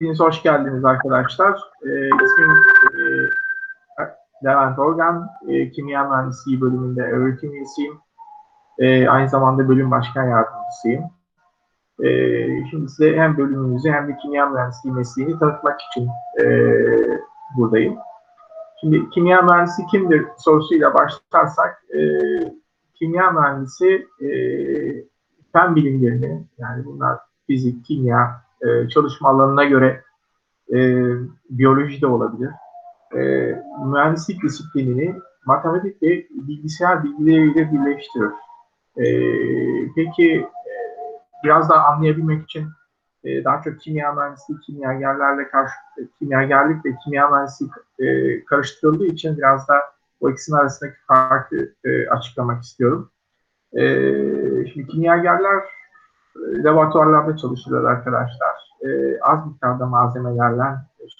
Hepiniz hoş geldiniz arkadaşlar. E, ismim e, Levent Organ. E, Kimya Mühendisliği bölümünde öğretim üyesiyim. E, aynı zamanda bölüm başkan yardımcısıyım. E, şimdi size hem bölümümüzü hem de kimya mühendisliği mesleğini tanıtmak için e, buradayım. Şimdi kimya mühendisi kimdir sorusuyla başlarsak, e, kimya mühendisi e, fen bilimlerini, yani bunlar fizik, kimya, e, çalışma alanına göre e, biyoloji de olabilir. E, mühendislik disiplinini matematik ve bilgisayar bilgileriyle birleştirir. E, peki e, biraz daha anlayabilmek için e, daha çok kimya mühendisliği, kimyagerlerle karşı kimyagerlik ve kimya mühendisliği e, karıştırıldığı için biraz da bu ikisinin arasındaki farkı e, açıklamak istiyorum. E, şimdi kimyagerler laboratuvarlarda çalışırlar arkadaşlar. E, az miktarda malzemelerle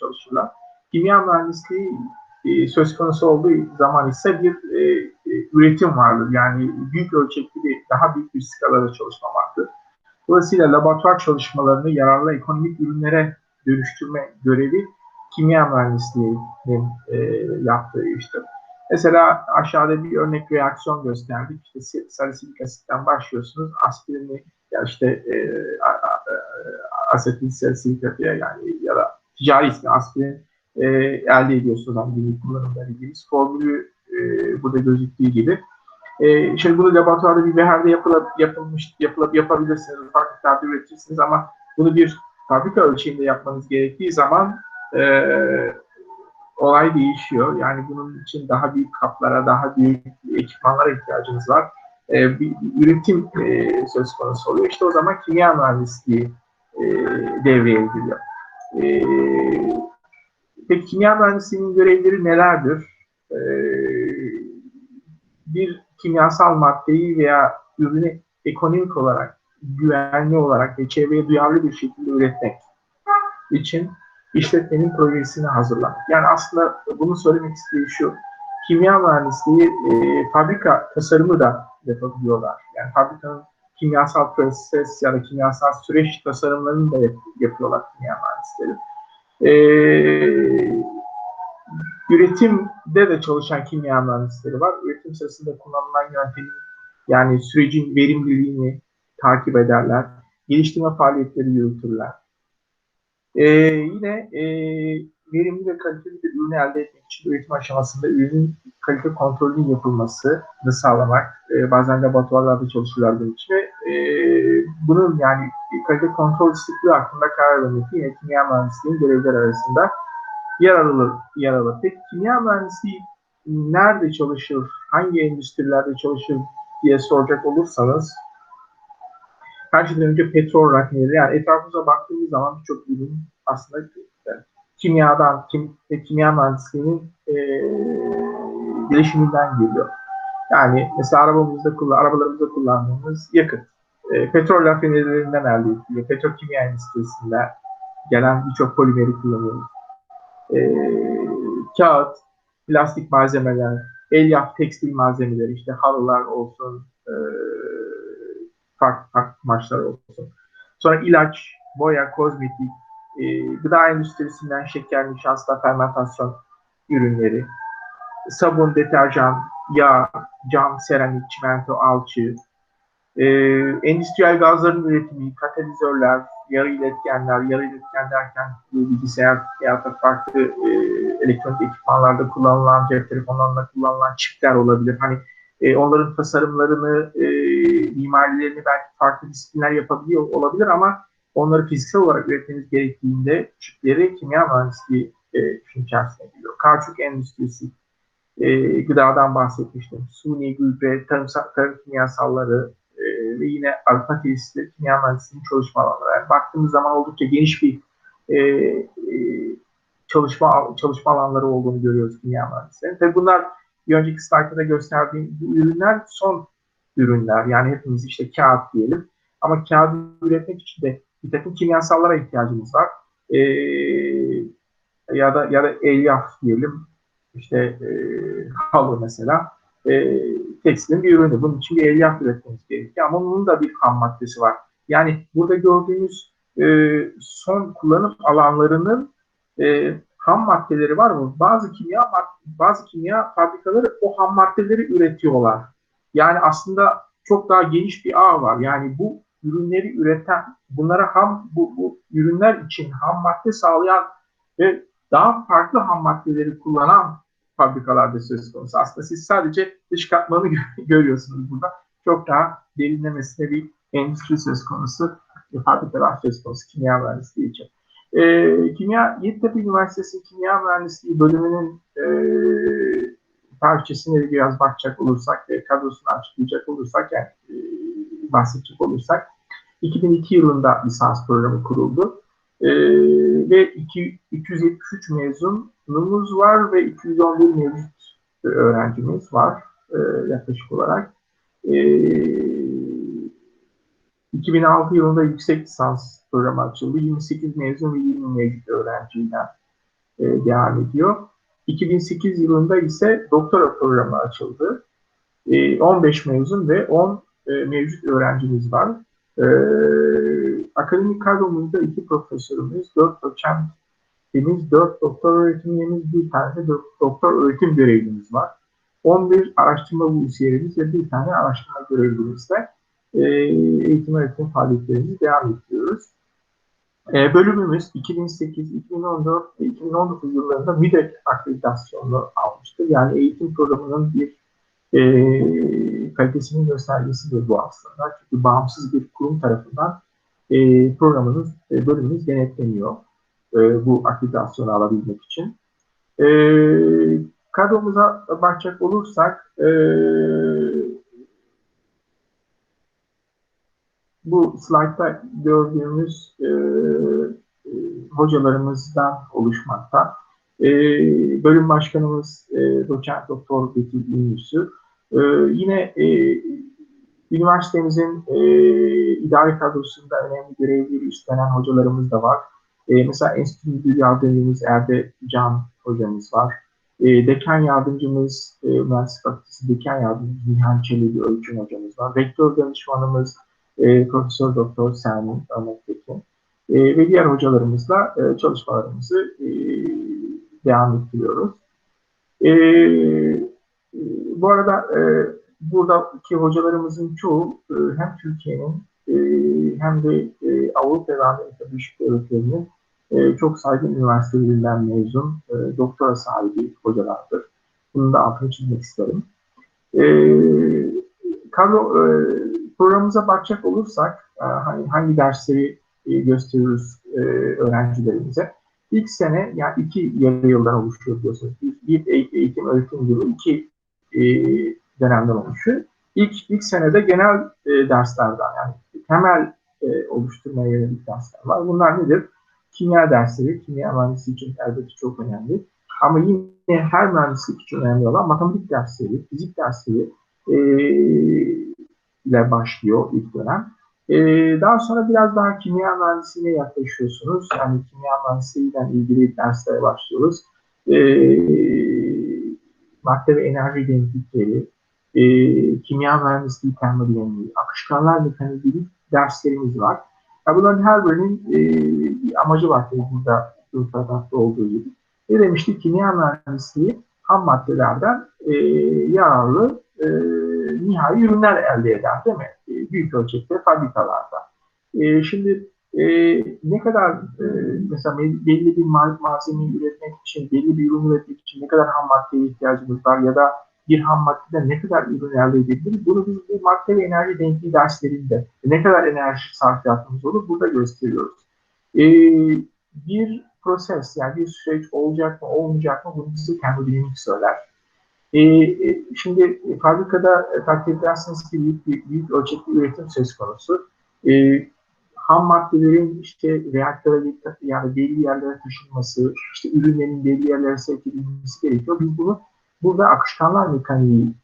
çalışırlar. Kimya mühendisliği e, söz konusu olduğu zaman ise bir e, e, üretim vardır. Yani büyük ölçekli bir, daha büyük bir skalada çalışma vardır. Dolayısıyla laboratuvar çalışmalarını yararlı ekonomik ürünlere dönüştürme görevi kimya mühendisliğinin e, yaptığı iştir. Mesela aşağıda bir örnek reaksiyon gösterdik. İşte salisilik asitten başlıyorsunuz. Aspirini ya işte e, asetil salisilik yani ya da ticari ismi aspirin e, elde ediyorsunuz. Yani günlük kullanımda ilgili formülü e, burada gözüktüğü gibi. E, şimdi bunu laboratuvarda bir beherde yapılıp, yapılmış, yapılıp yapabilirsiniz. Farklı miktarda üretirsiniz ama bunu bir fabrika ölçeğinde yapmanız gerektiği zaman e, olay değişiyor. Yani bunun için daha büyük kaplara, daha büyük ekipmanlara ihtiyacınız var. E, bir, bir üretim e, söz konusu oluyor. İşte o zaman kimya mühendisliği e, devreye giriyor. E, peki kimya mühendisliğinin görevleri nelerdir? E, bir kimyasal maddeyi veya ürünü ekonomik olarak, güvenli olarak ve çevreye duyarlı bir şekilde üretmek için işletmenin projesini hazırlamak. Yani aslında bunu söylemek istediği şu, kimya mühendisliği e, fabrika tasarımı da yapabiliyorlar. Yani fabrikanın kimyasal proses ya da kimyasal süreç tasarımlarını da yap, yapıyorlar kimya mühendisleri. E, üretimde de çalışan kimya mühendisleri var. Üretim sırasında kullanılan yöntemin yani sürecin verimliliğini takip ederler. Geliştirme faaliyetleri yürütürler. Ee, yine e, verimli ve kaliteli bir ürün elde etmek için üretim aşamasında ürünün kalite kontrolünün yapılmasını sağlamak. E, bazen laboratuvarlarda çalışırlar bunun için ve e, bunun yani kalite kontrol sıklığı hakkında karar vermek yine kimya mühendisliğinin görevler arasında yer alır. Yer alır. Peki kimya mühendisliği nerede çalışır, hangi endüstrilerde çalışır diye soracak olursanız her şeyden önce petrol rafineri yani etrafımıza baktığımız zaman birçok ürün aslında kimyadan, kim, ve kimya mühendisliğinin e, gelişiminden geliyor. Yani mesela arabamızda kullan, arabalarımızda kullandığımız yakıt, e, petrol rafinerilerinden elde ediliyor. Petrokimya endüstrisinde gelen birçok polimeri kullanıyoruz. E, kağıt, plastik malzemeler, elyaf tekstil malzemeleri, işte halılar olsun, e, farklı farklı kumaşlar olsun. Sonra ilaç, boya, kozmetik, e, gıda endüstrisinden şeker, nişasta, fermentasyon ürünleri, sabun, deterjan, yağ, cam, seramik, çimento, alçı, e, endüstriyel gazların üretimi, katalizörler, yarı iletkenler, yarı iletken derken bilgisayar veya da farklı e, elektronik ekipmanlarda kullanılan, cep telefonlarında kullanılan çipler olabilir. Hani e, onların tasarımlarını, e, mimarilerini belki farklı disiplinler yapabiliyor olabilir ama onları fiziksel olarak üretmeniz gerektiğinde çipleri kimya mühendisliği e, işin içerisine giriyor. Kauçuk endüstrisi, e, gıdadan bahsetmiştim. Suni gübre, tarım, tarım kimyasalları e, ve yine arpa tesisleri kimya mühendisliğinin çalışma alanları. Yani baktığımız zaman oldukça geniş bir e, e, çalışma çalışma alanları olduğunu görüyoruz kimya mühendislerinin. Tabii bunlar bir önceki slaytta gösterdiğim bu ürünler son ürünler. Yani hepimiz işte kağıt diyelim. Ama kağıt üretmek için de bir takım kimyasallara ihtiyacımız var. E, ya da ya da elyaf diyelim. İşte e, halı mesela. E, tekstilin bir ürünü. Bunun için bir elyaf üretmemiz gerekiyor. Ama bunun da bir ham maddesi var. Yani burada gördüğünüz e, son kullanım alanlarının e, ham maddeleri var mı? Bazı kimya bazı kimya fabrikaları o ham maddeleri üretiyorlar. Yani aslında çok daha geniş bir ağ var. Yani bu ürünleri üreten, bunlara ham bu, bu ürünler için ham madde sağlayan ve daha farklı ham maddeleri kullanan fabrikalarda söz konusu. Aslında siz sadece dış katmanı görüyorsunuz burada. Çok daha derinlemesine bir endüstri söz konusu, fabrikalar söz konusu kimya mühendisliği için. E, kimya, Yeditepe Üniversitesi Kimya Mühendisliği bölümünün e, tarihçesine biraz bakacak olursak ve kadrosunu açıklayacak olursak, yani e, bahsedecek olursak, 2002 yılında lisans programı kuruldu. E, ve 2, 273 mezunumuz var ve 211 mevcut öğrencimiz var e, yaklaşık olarak. E, 2006 yılında yüksek lisans programı açıldı. 28 mezun ve 20 mevcut öğrenciyle e, devam ediyor. 2008 yılında ise doktora programı açıldı. E, 15 mezun ve 10 e, mevcut öğrencimiz var. E, akademik kadromuzda iki profesörümüz, dört doçentimiz, dört doktor öğretim üyemiz, bir tane de doktor öğretim görevlimiz var. 11 araştırma bursiyerimiz ve bir tane araştırma görevlimizle e, eğitim öğretim faaliyetlerimizi devam ediyoruz. E, bölümümüz 2008, 2014 ve 2019 yıllarında MÜDEK akreditasyonunu almıştır. Yani eğitim programının bir e, kalitesinin göstergesidir bu aslında. Çünkü bağımsız bir kurum tarafından e, programınız, e, bölümünüz denetleniyor e, bu akreditasyonu alabilmek için. E, kadromuza bakacak olursak e, bu slaytta gördüğümüz e, e, hocalarımızdan oluşmakta. E, bölüm başkanımız e, doçent doktor Betül Ünlüsü. E, yine e, üniversitemizin e, idari kadrosunda önemli görevleri üstlenen hocalarımız da var. E, mesela Enstitü Müdür Yardımcımız Erde Can hocamız var. E, dekan yardımcımız, e, Mühendislik Fakültesi dekan yardımcımız Nihan Çelebi Ölçün hocamız var. Rektör danışmanımız e, Profesör Doktor Selmin Ömertekin e, ve diğer hocalarımızla e, çalışmalarımızı e, devam ettiriyoruz. E, bu arada e, buradaki hocalarımızın çoğu e, hem Türkiye'nin e, hem de e, Avrupa ve Amerika Birleşik Devletleri'nin e, çok saygın üniversitelerinden mezun e, doktora sahibi hocalardır. Bunu da altını çizmek isterim. E, kadro, e, programımıza bakacak olursak e, hani hangi dersleri e, gösteriyoruz e, öğrencilerimize. İlk sene yani iki yarı yıldan oluşuyor diyorsunuz. Bir eğitim öğretim yılı, iki dönemden oluşuyor. İlk, ilk senede genel derslerden yani temel oluşturmaya yönelik dersler var. Bunlar nedir? Kimya dersleri, kimya mühendisi için elbette çok önemli. Ama yine her mühendislik için önemli olan matematik dersleri, fizik dersleri, ile başlıyor ilk dönem. Ee, daha sonra biraz daha kimya mühendisliğine yaklaşıyorsunuz. Yani kimya mühendisliğiyle ilgili derslere başlıyoruz. Ee, madde ve enerji denklikleri, e, kimya mühendisliği termodinamiği, akışkanlar mekaniği derslerimiz var. Yani bunların her birinin e, bir amacı var tabii burada müfredatta olduğu gibi. Ne demiştik? Kimya mühendisliği ham maddelerden e, yararlı e, nihai ürünler elde eder değil mi? E, büyük ölçekte fabrikalarda. E, şimdi e, ne kadar mesela belli bir malzemeyi üretmek için, belli bir ürün üretmek için ne kadar ham maddeye ihtiyacımız var ya da bir ham maddeden ne kadar ürün elde edebiliriz? Bunu biz bu madde ve enerji denkliği derslerinde ne kadar enerji sarfiyatımız olur burada gösteriyoruz. Bir proses yani bir süreç olacak mı olmayacak mı bunu bize termodinamik söyler. E, e, şimdi fabrikada takdir ederseniz ki büyük, büyük, büyük ölçekli üretim söz konusu. E, ham maddelerin işte reaktöre yani belli yerlere taşınması, işte ürünlerin belli yerlere sevk edilmesi gerekiyor. Biz bunu burada akışkanlar mekaniği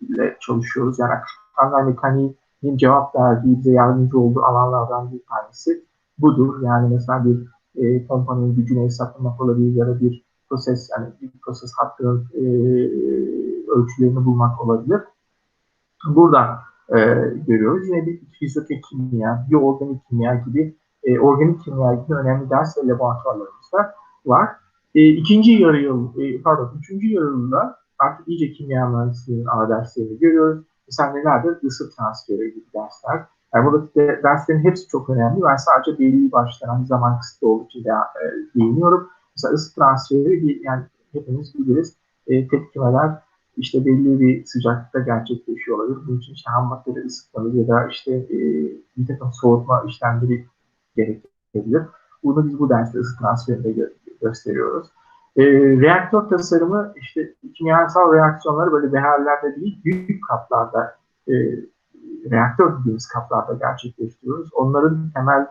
ile çalışıyoruz. Yani akışkanlar mekaniğinin cevap verdiği, bize yardımcı olduğu alanlardan bir tanesi budur. Yani mesela bir e, kompanın gücünü hesaplamak olabilir ya da bir proses yani bir proses hattının e, ölçülerini bulmak olabilir. Burada e, görüyoruz. Yine bir fizikokimya, bioorganik kimya gibi e, organik kimya gibi önemli ders ve laboratuvarlarımız da var. E, ikinci yarı yıl, e, pardon, üçüncü yarı yılında artık iyice kimya mühendisliğinin ana derslerini görüyoruz. Mesela nelerdir? Isı transferi gibi dersler. Yani buradaki de, derslerin hepsi çok önemli. Ben sadece belli baştan hani zaman kısıtlı olduğu için de e, değiniyorum. Mesela ısı transferi yani hepimiz biliriz. E, tepkimeler işte belli bir sıcaklıkta gerçekleşiyor olabilir. Bunun için işte ham maddeleri ısıtmalı ya da işte e, bir takım soğutma işlemleri gerekebilir. Bunu biz bu derste ısı transferinde gö gösteriyoruz. E, reaktör tasarımı işte kimyasal reaksiyonları böyle beherlerde değil büyük kaplarda e, reaktör dediğimiz kaplarda gerçekleştiriyoruz. Onların temel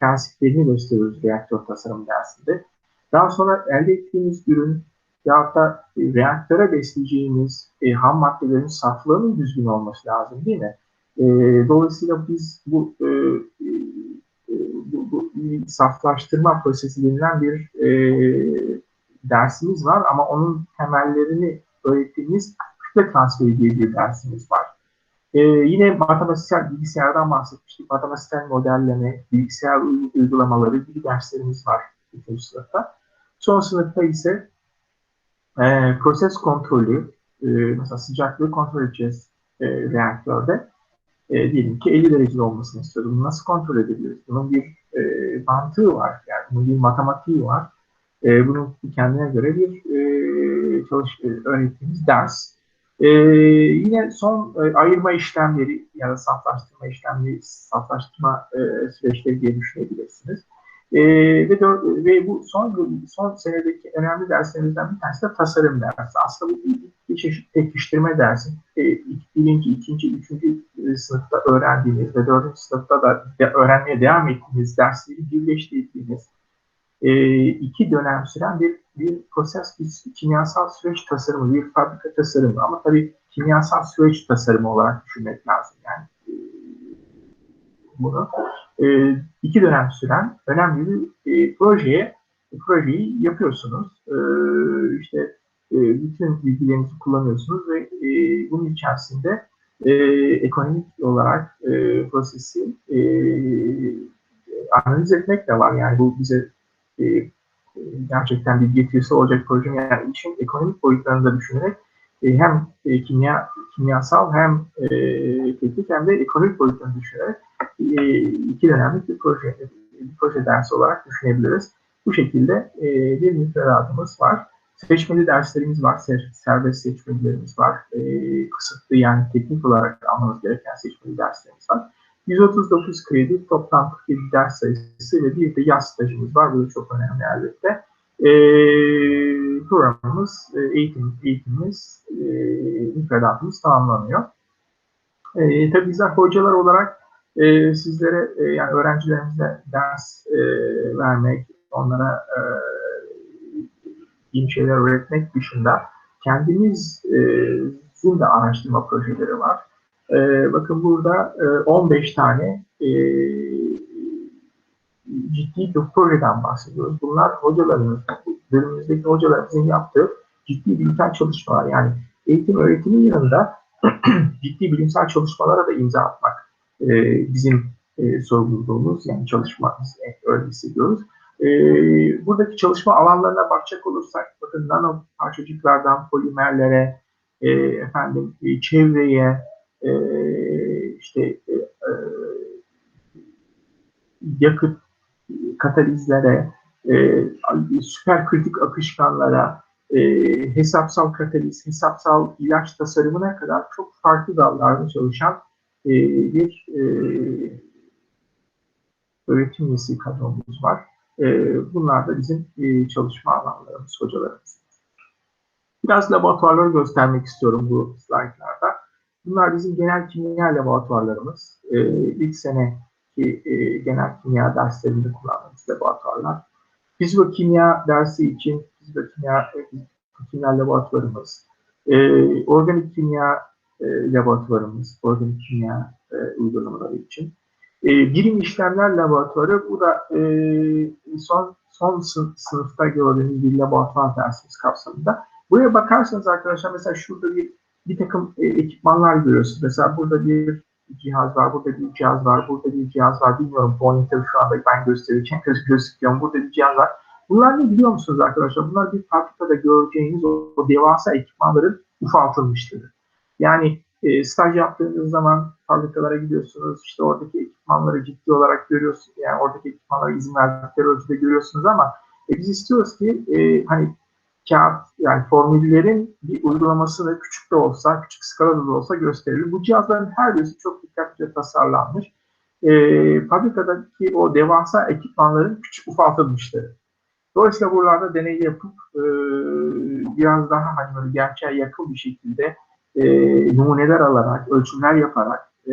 prensiplerini gösteriyoruz reaktör tasarım dersinde. Daha sonra elde ettiğimiz ürün ya da e, reaktöre besleyeceğimiz e, ham maddelerin saflığının düzgün olması lazım değil mi? E, dolayısıyla biz bu, e, e, bu, bu saflaştırma prosesi denilen bir e, dersimiz var ama onun temellerini öğrettiğimiz kütle transferi diye bir dersimiz var. Ee, yine matematiksel bilgisayardan bahsetmiştik. Matematiksel modelleme, bilgisayar uygulamaları gibi derslerimiz var ikinci sınıfta. Son sınıfta ise e, proses kontrolü, e, mesela sıcaklığı kontrol edeceğiz e, reaktörde. E, diyelim ki 50 derece olmasını istiyoruz. Bunu nasıl kontrol edebiliriz? Bunun bir e, mantığı var, yani bunun bir matematiği var. E, bunun kendine göre bir e, çalış, e, öğrettiğimiz ders. E, yine son e, ayırma işlemleri ya da saflaştırma işlemleri, saflaştırma e, süreçleri diye düşünebilirsiniz. E, ve, dört, ve bu son son senedeki önemli derslerimizden bir tanesi de tasarım dersi. Aslında bu bir, bir çeşit pekiştirme dersi. E, birinci, ikinci, üçüncü e, sınıfta öğrendiğiniz ve dördüncü sınıfta da de, öğrenmeye devam ettiğiniz dersleri birleştirdiğiniz e, iki dönem süren bir bir proses, bir kimyasal süreç tasarımı, bir fabrika tasarımı ama tabii kimyasal süreç tasarımı olarak düşünmek lazım yani e, bunu. E, iki dönem süren önemli bir e, projeye projeyi yapıyorsunuz. E, işte bütün bilgilerinizi kullanıyorsunuz ve e, bunun içerisinde e, ekonomik olarak prosesi analiz etmek de var. Yani bu bize gerçekten bir getirisi olacak proje yani işin ekonomik boyutlarını da düşünerek hem kimya kimyasal hem e, teknik hem de ekonomik boyutlarını düşünerek iki dönemlik bir proje bir proje dersi olarak düşünebiliriz. Bu şekilde e, bir müfredatımız var. Seçmeli derslerimiz var, ser, serbest seçmelilerimiz var. E, kısıtlı yani teknik olarak almamız gereken seçmeli derslerimiz var. 139 kredi, toplam 47 ders sayısı ve bir de yaz stajımız var. Bu da çok önemli elbette. E, programımız, e, eğitim, eğitimimiz, e, müfredatımız tamamlanıyor. E, tabii bizler hocalar olarak e, sizlere e, yani öğrencilerimize ders e, vermek, onlara e, iyi şeyler öğretmek dışında kendimizin de araştırma projeleri var. E, bakın burada e, 15 tane e, ciddi bir projeden bahsediyoruz. Bunlar hocalarımız, bölümümüzdeki hocalarımızın yaptığı ciddi bilimsel çalışmalar. Yani eğitim öğretimin yanında ciddi bilimsel çalışmalara da imza atmak e, bizim e, sorumluluğumuz. Yani çalışmamız öyle hissediyoruz. E, buradaki çalışma alanlarına bakacak olursak bakın nano parçacıklardan polimerlere, e, efendim e, çevreye, e, işte e, e, yakıt katalizlere, e, süperkritik akışkanlara, e, hesapsal kataliz, hesapsal ilaç tasarımına kadar çok farklı dallarda çalışan e, bir e, öğretim üyesi kadromuz var. E, bunlar da bizim e, çalışma alanlarımız, hocalarımız. Biraz laboratuvarları göstermek istiyorum bu slaytlarda. Bunlar bizim genel kimya laboratuvarlarımız. E, ilk sene ki e, genel kimya derslerinde kullandığımız laboratuvarlar. Fizikokimya dersi için fizikokimya kimya laboratuvarımız, e, organik kimya e, laboratuvarımız, organik kimya e, uygulamaları için. E, birim işlemler laboratuvarı, bu da e, son son sınıfta gördüğünüz bir laboratuvar dersimiz kapsamında. Buraya bakarsanız arkadaşlar mesela şurada bir bir takım e, ekipmanlar görüyorsunuz. Mesela burada bir cihaz var, burada bir cihaz var, burada bir cihaz var. Bilmiyorum pointer şu anda ben göstereceğim, göz gözüküyor. Burada bir cihaz var. Bunlar ne biliyor musunuz arkadaşlar? Bunlar bir fabrikada göreceğiniz o, o devasa ekipmanların ufaltılmışları. Yani e, staj yaptığınız zaman fabrikalara gidiyorsunuz, işte oradaki ekipmanları ciddi olarak görüyorsunuz. Yani oradaki ekipmanlara izin verdikleri ölçüde görüyorsunuz ama e, biz istiyoruz ki e, hani kağıt yani formüllerin bir uygulamasını küçük de olsa, küçük skalada da olsa gösterelim. Bu cihazların her birisi çok dikkatlice tasarlanmış. E, fabrikadaki o devasa ekipmanların küçük ufaltılmışları. Dolayısıyla buralarda deney yapıp e, biraz daha hani böyle gerçeğe yakın bir şekilde e, numuneler alarak, ölçümler yaparak e,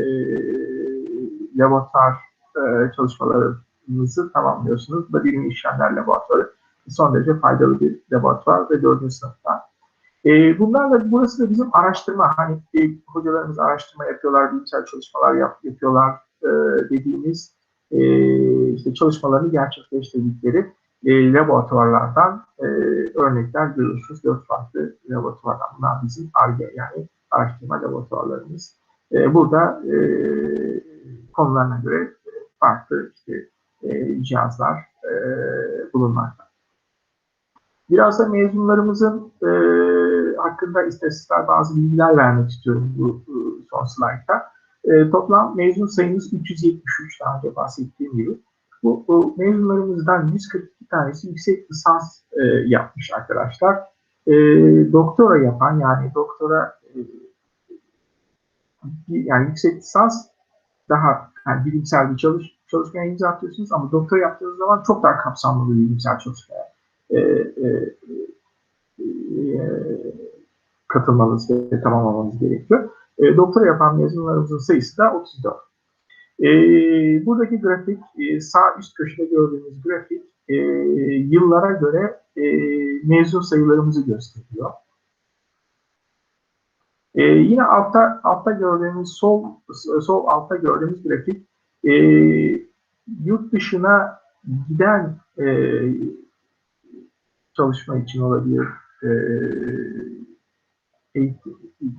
laboratuvar e, çalışmalarınızı tamamlıyorsunuz. Bu da bilim işlemler laboratuvarı son derece faydalı bir laboratuvar ve dördüncü sınıfta. E, bunlarla burası da bizim araştırma, hani e, hocalarımız araştırma yapıyorlar, bilimsel çalışmalar yap, yapıyorlar e, dediğimiz e, işte çalışmalarını gerçekleştirdikleri e, laboratuvarlardan e, örnekler görüyorsunuz. Dört farklı laboratuvardan. Bunlar bizim ARGE yani araştırma laboratuvarlarımız. E, burada e, konularına göre farklı işte, e, cihazlar e, bulunmakta. Biraz da mezunlarımızın e, hakkında istatistikler bazı bilgiler vermek istiyorum bu, bu son slaytta. E, toplam mezun sayımız 373 daha önce bahsettiğim gibi. Bu, bu mezunlarımızdan 142 tanesi yüksek lisans e, yapmış arkadaşlar. E, doktora yapan yani doktora e, yani yüksek lisans daha yani bilimsel bir çalış, çalışmaya imza atıyorsunuz ama doktora yaptığınız zaman çok daha kapsamlı bir bilimsel çalışmaya e, e, e, katılmanız ve tamamlamanız gerekiyor. E, doktora yapan mezunlarımızın sayısı da 34. E, buradaki grafik, e, sağ üst köşede gördüğünüz grafik e, yıllara göre e, mezun sayılarımızı gösteriyor. E, yine altta altta gördüğümüz sol sol altta gördüğümüz grafik e, yurt dışına giden e, çalışma için olabilir, e,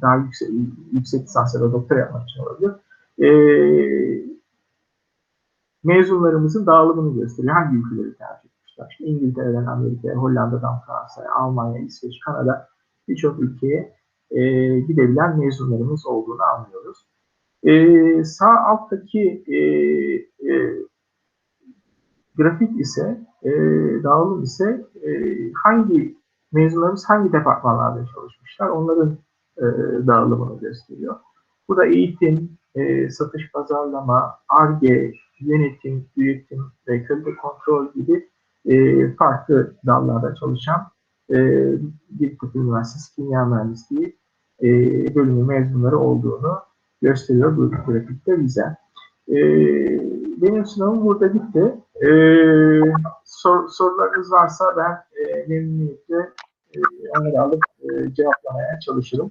daha yüksek, yüksek lisans ya da doktora yapmak için olabilir. E, mezunlarımızın dağılımını gösteriyor. Hangi ülkeleri tercih etmişler? İşte İngiltere'den Amerika'ya, Hollanda'dan Fransa'ya, Almanya, İsveç, Kanada birçok ülkeye e, gidebilen mezunlarımız olduğunu anlıyoruz. E, sağ alttaki e, e, grafik ise, e, dağılım ise e, hangi mezunlarımız hangi departmanlarda çalışmışlar onların e, dağılımını gösteriyor. Burada eğitim, e, satış pazarlama, ARGE, yönetim, üretim ve kalite kontrol gibi e, farklı dallarda çalışan e, Bilkut Üniversitesi Kimya Mühendisliği e, bölümü mezunları olduğunu gösteriyor bu grafikte bize. E, benim sınavım burada bitti. E, sor, sorularınız varsa ben e, memnuniyetle e, onları alıp e, cevaplamaya çalışırım.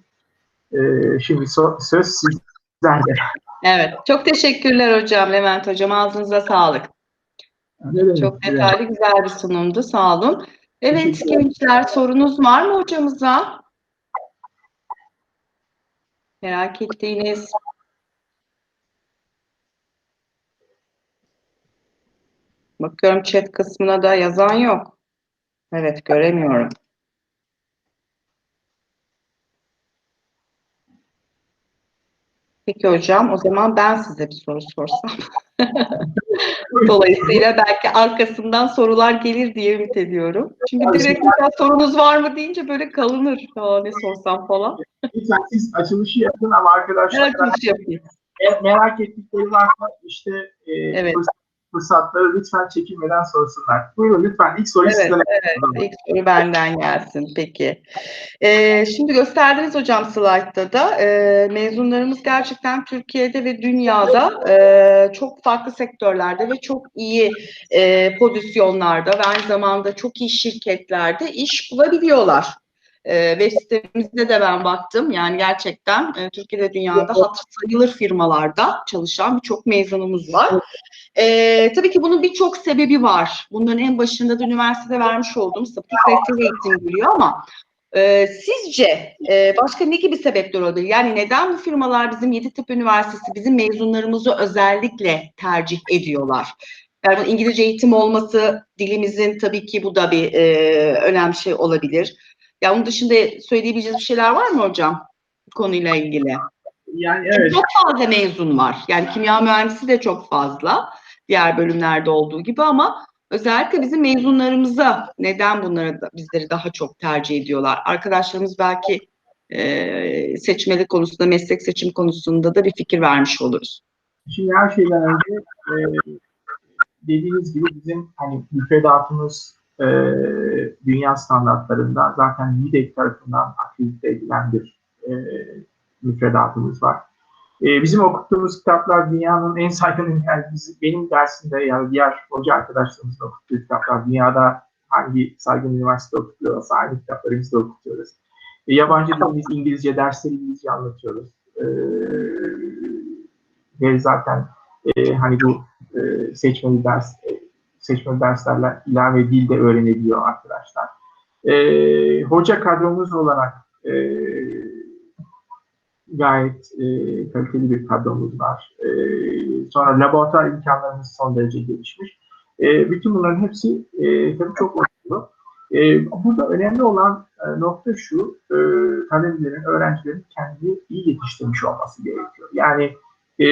E, şimdi so, söz sizlerde. Evet, çok teşekkürler hocam, Levent hocam. Ağzınıza sağlık. Çok detaylı, güzel bir sunumdu. Sağ olun. Evet gençler, sorunuz var mı hocamıza? Merak ettiğiniz. Bakıyorum chat kısmına da yazan yok. Evet, göremiyorum. Peki hocam, o zaman ben size bir soru sorsam. Dolayısıyla belki arkasından sorular gelir diye ümit ediyorum. Çünkü direkt mesela sorunuz var mı deyince böyle kalınır. Aa, ne sorsam falan. Lütfen siz açılışı yapın ama arkadaşlar Evet, açılış yapayım. merak ettikleri varsa işte e, Evet. Fırsatları lütfen çekinmeden sorsunlar. Buyurun lütfen ilk soruyu Evet, sizden evet. İlk soru benden gelsin. Peki. Ee, şimdi gösterdiniz hocam slaytta da. Ee, mezunlarımız gerçekten Türkiye'de ve dünyada e, çok farklı sektörlerde ve çok iyi e, pozisyonlarda ve aynı zamanda çok iyi şirketlerde iş bulabiliyorlar. E, web sitemizde de ben baktım. Yani gerçekten e, Türkiye'de dünyada hatır sayılır firmalarda çalışan birçok mezunumuz var. E, tabii ki bunun birçok sebebi var. Bunların en başında da üniversitede vermiş olduğumuz ki kaliteli eğitim geliyor ama Ee, sizce e, başka ne gibi sebepler olabilir? Yani neden bu firmalar bizim Yeditepe Üniversitesi, bizim mezunlarımızı özellikle tercih ediyorlar? Yani İngilizce eğitim olması, dilimizin tabii ki bu da bir e, önemli şey olabilir. Ya onun dışında söyleyebileceğiniz bir şeyler var mı hocam bu konuyla ilgili? Yani evet. Çok fazla mezun var. Yani kimya mühendisi de çok fazla. Diğer bölümlerde olduğu gibi ama özellikle bizim mezunlarımıza neden bunları da, bizleri daha çok tercih ediyorlar? Arkadaşlarımız belki e, seçmeli konusunda, meslek seçim konusunda da bir fikir vermiş oluruz. Şimdi her şeyden önce e, dediğiniz gibi bizim hani müfredatımız e, dünya standartlarında zaten MİDEK tarafından akredite edilen bir e, müfredatımız var. E, bizim okuttuğumuz kitaplar dünyanın en saygın, yani biz, benim dersimde yani diğer hoca arkadaşlarımızın okuttuğu kitaplar dünyada hangi saygın üniversite okutuyorsa aynı kitapları biz de okutuyoruz. E, yabancı dilimiz İngilizce, dersleri İngilizce anlatıyoruz. E, ve zaten e, hani bu e, seçmeli ders e, seçmeli derslerle ilave dil de öğrenebiliyor arkadaşlar. E, hoca kadromuz olarak e, gayet e, kaliteli bir kadromuz var. E, sonra laboratuvar imkanlarımız son derece gelişmiş. E, bütün bunların hepsi e, tabii çok olumlu. E, burada önemli olan e, nokta şu, e, talebelerin, öğrencilerin kendini iyi yetiştirmiş olması gerekiyor. Yani e,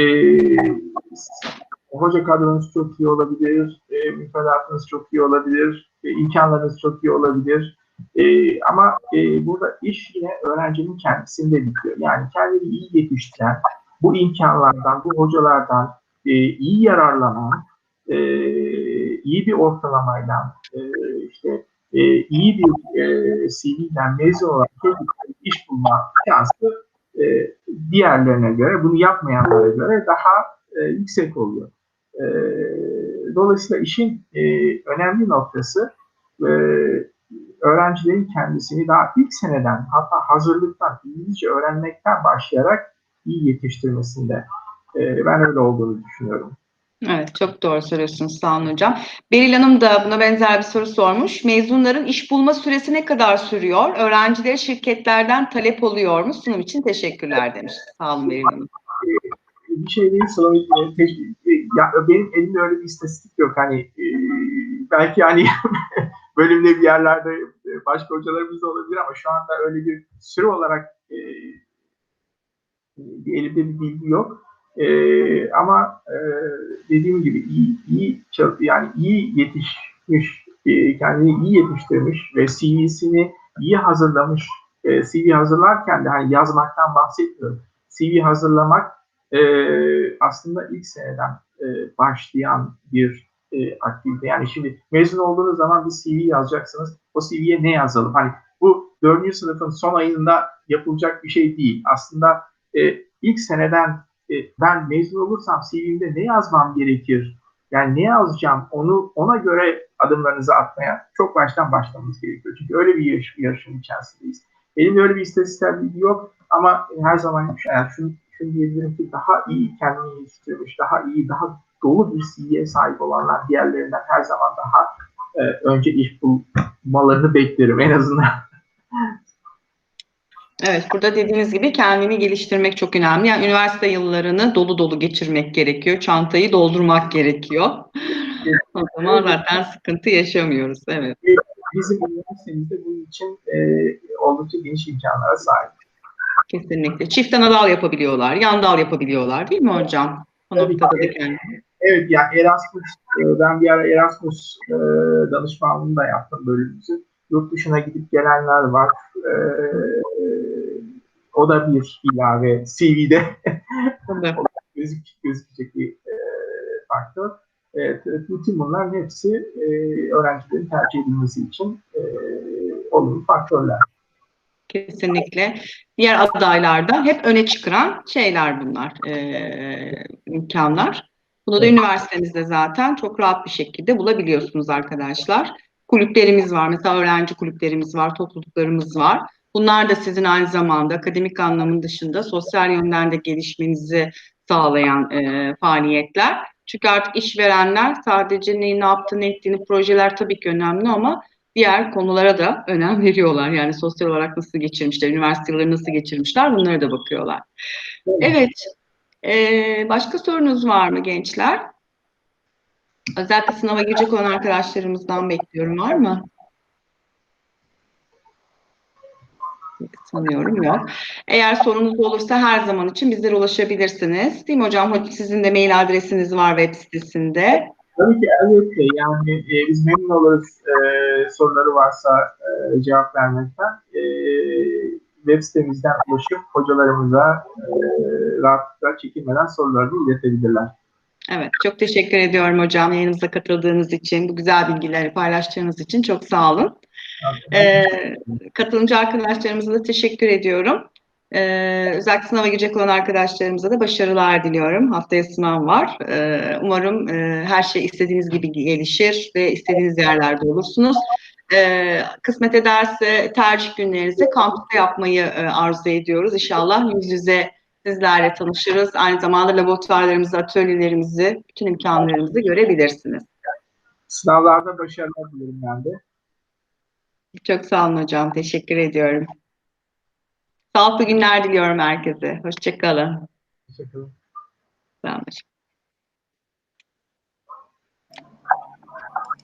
hoca kadronuz çok iyi olabilir, e, müfredatınız çok iyi olabilir, e, imkanlarınız çok iyi olabilir. E, ama e, burada iş yine öğrencinin kendisinde bitiyor. Yani kendini iyi yetiştiren, bu imkanlardan, bu hocalardan e, iyi yararlanan, e, iyi bir ortalamayla, e, işte e, iyi bir e, CV'den mezun olan çocukların iş bulma şansı e, diğerlerine göre, bunu yapmayanlara göre daha e, yüksek oluyor. E, dolayısıyla işin e, önemli noktası e, öğrencilerin kendisini daha ilk seneden hatta hazırlıktan, İngilizce öğrenmekten başlayarak iyi yetiştirmesinde. E, ben öyle olduğunu düşünüyorum. Evet, çok doğru söylüyorsunuz. Sağ olun hocam. Beril Hanım da buna benzer bir soru sormuş. Mezunların iş bulma süresi ne kadar sürüyor? Öğrencilere şirketlerden talep oluyor mu? Sunum için teşekkürler demiş. Sağ olun Beril Hanım. Bir şey değil, sana, ya, benim elimde öyle bir istatistik yok. Hani e, belki hani bölümde bir yerlerde başka hocalarımız da olabilir ama şu anda öyle bir süre olarak e, elimde bir bilgi yok. E, ama e, dediğim gibi iyi, iyi yani iyi yetişmiş, e, kendini iyi yetiştirmiş ve CV'sini iyi hazırlamış. E, CV hazırlarken de hani yazmaktan bahsetmiyorum. CV hazırlamak e, aslında ilk seneden e, başlayan bir e, aktivite. Yani şimdi mezun olduğunuz zaman bir CV yazacaksınız. O CV'ye ne yazalım? Hani bu dördüncü sınıfın son ayında yapılacak bir şey değil. Aslında e, ilk seneden e, ben mezun olursam CV'mde ne yazmam gerekir? Yani ne yazacağım? Onu ona göre adımlarınızı atmaya çok baştan başlamamız gerekiyor. Çünkü öyle bir yarış, yarışın içerisindeyiz. Elimde öyle bir istatistiksel bilgi yok ama her zaman yani şunu, şunu diyebilirim ki daha iyi kendini yetiştirmiş, daha iyi, daha dolu bir CV'ye sahip olanlar diğerlerinden her zaman daha e, önce iş bulmalarını beklerim en azından. Evet, burada dediğiniz gibi kendini geliştirmek çok önemli. Yani üniversite yıllarını dolu dolu geçirmek gerekiyor. Çantayı doldurmak gerekiyor. o zaman zaten sıkıntı yaşamıyoruz. Evet. Bizim üniversitemizde bunun için e, oldukça geniş imkanlara sahip. Kesinlikle. Çift dal yapabiliyorlar, yan dal yapabiliyorlar değil mi hocam? O noktada da. Evet yani Erasmus, ben bir ara Erasmus danışmanlığını da yaptım bölümümüzün. Yurt dışına gidip gelenler var. O da bir ilave CV'de gözük, gözükecek bir faktör. Evet, bütün bunların hepsi öğrencilerin tercih edilmesi için olumlu faktörler. Kesinlikle. Diğer adaylarda hep öne çıkaran şeyler bunlar, e, imkanlar. Bunu da üniversitemizde zaten çok rahat bir şekilde bulabiliyorsunuz arkadaşlar. Kulüplerimiz var, mesela öğrenci kulüplerimiz var, topluluklarımız var. Bunlar da sizin aynı zamanda akademik anlamın dışında sosyal yönden de gelişmenizi sağlayan e, faaliyetler. Çünkü artık işverenler sadece neyi ne yaptığını ettiğini projeler tabii ki önemli ama diğer konulara da önem veriyorlar. Yani sosyal olarak nasıl geçirmişler, üniversite yılları nasıl geçirmişler bunlara da bakıyorlar. Evet. Ee, başka sorunuz var mı gençler? Özellikle sınava girecek olan arkadaşlarımızdan bekliyorum. Var mı? Sanıyorum yok. Eğer sorunuz olursa her zaman için bizlere ulaşabilirsiniz. Değil mi hocam? Sizin de mail adresiniz var web sitesinde. Tabii ki elbette yani e, biz memnun oluruz e, soruları varsa e, cevap vermekten. E, web sitemizden ulaşıp hocalarımıza e, rahatlıkla çekinmeden sorularını iletebilirler. Evet, çok teşekkür ediyorum hocam yayınımıza katıldığınız için, bu güzel bilgileri paylaştığınız için çok sağ olun. Ee, katılımcı arkadaşlarımıza da teşekkür ediyorum. Ee, özellikle sınava girecek olan arkadaşlarımıza da başarılar diliyorum. Haftaya sınav var. Ee, umarım e, her şey istediğiniz gibi gelişir ve istediğiniz yerlerde olursunuz. Ee, kısmet ederse tercih günlerinizi kampüste yapmayı e, arzu ediyoruz. İnşallah yüz yüze sizlerle tanışırız. Aynı zamanda laboratuvarlarımızı, atölyelerimizi, bütün imkanlarımızı görebilirsiniz. Sınavlarda başarılar dilerim ben de. Çok sağ olun hocam. Teşekkür ediyorum. Sağlıklı günler diliyorum herkese. Hoşçakalın. Olun hocam.